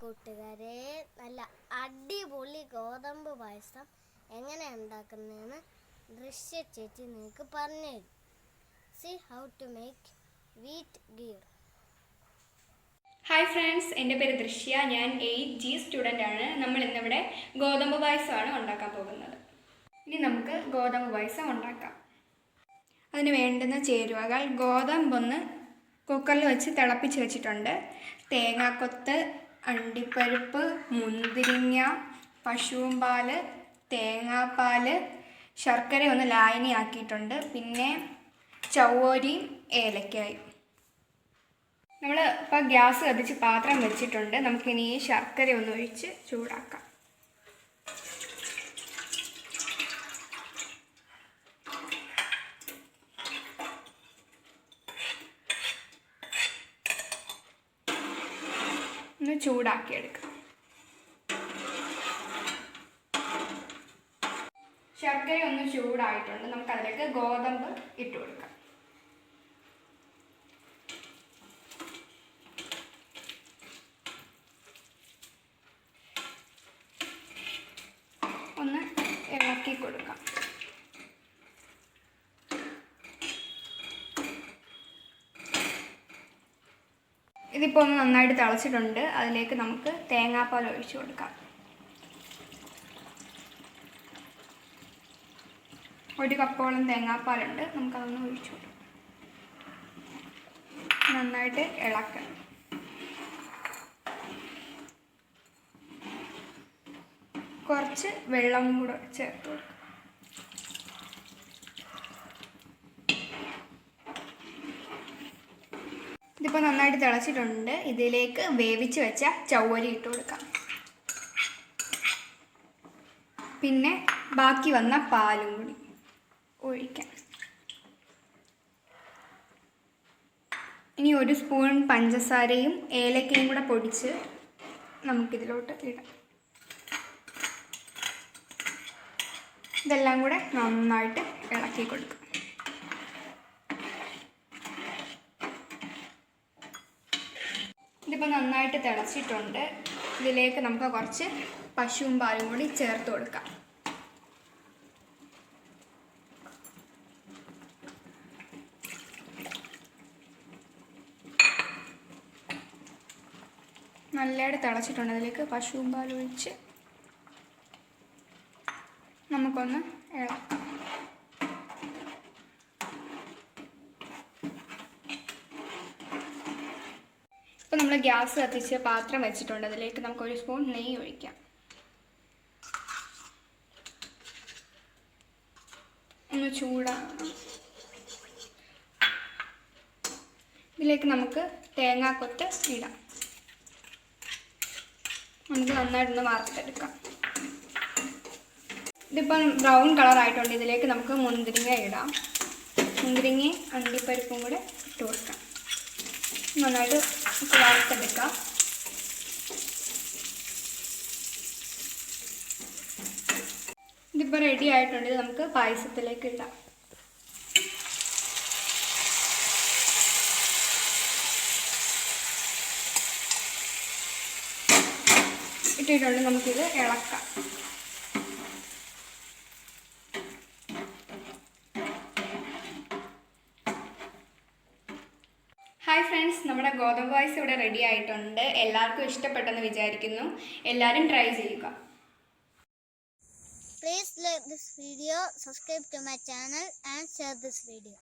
കൂട്ടുകാരെ നല്ല അടിപൊളി ഗോതമ്പ് പായസം എങ്ങനെ ഉണ്ടാക്കുന്നതെന്ന് ദൃശ്യ ചേച്ചി നിങ്ങൾക്ക് പറഞ്ഞു see how to make wheat kheer hi friends എന്റെ പേര് ദൃശ്യ. ഞാൻ എയ്റ്റ് ജി സ്റ്റുഡന്റ് ആണ്. നമ്മൾ ഇന്നിവിടെ ഗോതമ്പ് പായസമാണ് ഉണ്ടാക്കാൻ പോകുന്നത്. ഇനി നമുക്ക് ഗോതമ്പ് പായസം ഉണ്ടാക്കാം. അതിന് വേണ്ടുന്ന ചേരുവകൾ ഗോതമ്പൊന്ന് കുക്കറിൽ വെച്ച് തിളപ്പിച്ച് വെച്ചിട്ടുണ്ട്. തേങ്ങാക്കൊത്ത് അണ്ടിപ്പരിപ്പ് മുന്തിരിങ്ങ പശുവും പാൽ തേങ്ങാപ്പാൽ ശർക്കര ഒന്ന് ലായനിയാക്കിയിട്ടുണ്ട് പിന്നെ ചവ്വോരിയും ഏലക്കായും. നമ്മൾ ഇപ്പോൾ ഗ്യാസ് കത്തിച്ച് പാത്രം വെച്ചിട്ടുണ്ട്. നമുക്കിനി ഈ ശർക്കര ഒന്ന് ഒഴിച്ച് ചൂടാക്കാം. ഒന്ന് ചൂടാക്കിയെടുക്കാം. ശർക്കര ഒന്ന് ചൂടായിട്ടുണ്ട്. നമുക്ക് അതിലേക്ക് ഗോതമ്പ് ഇട്ട് കൊടുക്കാം. ഒന്ന് ഇളക്കി കൊടുക്കാം. ഇതിപ്പോൾ ഒന്ന് നന്നായിട്ട് തിളച്ചിട്ടുണ്ട്. അതിലേക്ക് നമുക്ക് തേങ്ങാപ്പാൽ ഒഴിച്ചു കൊടുക്കാം. ഒരു കപ്പോളം തേങ്ങാപ്പാലുണ്ട് നമുക്കതൊന്ന് ഒഴിച്ചു കൊടുക്കാം. നന്നായിട്ട് ഇളക്കണം. കുറച്ച് വെള്ളം കൂടെ ചേർത്ത് കൊടുക്കാം. ഇതിപ്പോൾ നന്നായിട്ട് തിളച്ചിട്ടുണ്ട്. ഇതിലേക്ക് വേവിച്ച് വെച്ച ചവ്വരി ഇട്ട് കൊടുക്കാം. പിന്നെ ബാക്കി വന്ന പാലും കൂടി ഒഴിക്കാം. ഇനി ഒരു സ്പൂൺ പഞ്ചസാരയും ഏലക്കയും കൂടെ പൊടിച്ച് നമുക്കിതിലോട്ട് ഇടാം. ഇതെല്ലാം കൂടെ നന്നായിട്ട് ഇളക്കി കൊടുക്കുക ഇതിപ്പോൾ നന്നായിട്ട് തിളച്ചിട്ടുണ്ട്. ഇതിലേക്ക് നമുക്ക് കുറച്ച് പശുവും പാലും കൂടി ചേർത്ത് കൊടുക്കാം. നല്ലതായിട്ട് തിളച്ചിട്ടുണ്ട്. അതിലേക്ക് പശുവും പാലും ഒഴിച്ച് നമുക്കൊന്ന് ഇളക്കാം. നമ്മൾ ഗ്യാസ് കത്തിച്ച് പാത്രം വെച്ചിട്ടുണ്ട്. അതിലേക്ക് നമുക്ക് ഒരു സ്പൂൺ നെയ്യ് ഒഴിക്കാം. ഒന്ന് ചൂടാകണം ഇതിലേക്ക് നമുക്ക് തേങ്ങാക്കൊത്ത് ഇടാം. നമുക്ക് നന്നായിട്ടൊന്ന് വറുത്തെടുക്കാം. ഇതിപ്പം ബ്രൗൺ കളറായിട്ടുണ്ട്. ഇതിലേക്ക് നമുക്ക് മുന്തിരിങ്ങ ഇടാം. മുന്തിരിങ്ങയും അണ്ടിപ്പരിപ്പും കൂടെ ഇട്ട് കൊടുക്കാം. നന്നായിട്ട് വറുത്തെടുക്കാം ഇതിപ്പോൾ റെഡി ആയിട്ടുണ്ട്. നമുക്ക് പായസത്തിലേക്ക് ഇടാം. ഇട്ടിട്ടുണ്ട്. നമുക്കിത് ഇളക്കാം ഹായ് ഫ്രണ്ട്സ് നമ്മുടെ ഗോതമ്പ് പായസം ഇവിടെ റെഡി ആയിട്ടുണ്ട്. എല്ലാവർക്കും ഇഷ്ടപ്പെട്ടെന്ന് വിചാരിക്കുന്നു. എല്ലാവരും ട്രൈ ചെയ്യുക. Please like this video subscribe to my channel and share this video